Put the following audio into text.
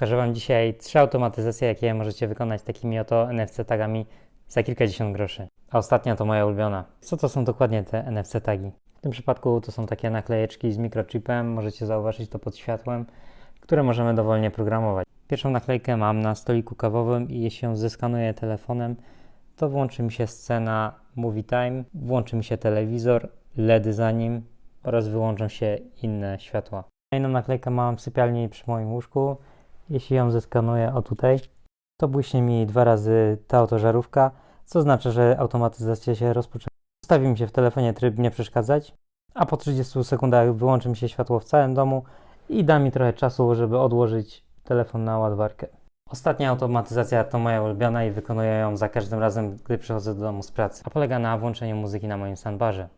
Pokażę Wam dzisiaj trzy automatyzacje, jakie możecie wykonać takimi oto NFC tagami za kilkadziesiąt groszy. A ostatnia to moja ulubiona. Co to są dokładnie te NFC tagi? W tym przypadku to są takie naklejeczki z mikrochipem, możecie zauważyć to pod światłem, które możemy dowolnie programować. Pierwszą naklejkę mam na stoliku kawowym i jeśli ją zeskanuję telefonem, to włączy mi się scena Movie Time, włączy mi się telewizor, LEDy za nim oraz wyłączą się inne światła. Inną naklejkę mam w sypialni przy moim łóżku. Jeśli ją zeskanuję, o tutaj, to błyśnie mi dwa razy ta oto żarówka, co oznacza, że automatyzacja się rozpoczyna. Ustawi mi się w telefonie tryb nie przeszkadzać, a po 30 sekundach wyłączy mi się światło w całym domu i da mi trochę czasu, żeby odłożyć telefon na ładwarkę. Ostatnia automatyzacja to moja ulubiona i wykonuję ją za każdym razem, gdy przychodzę do domu z pracy, a polega na włączeniu muzyki na moim sandbarze.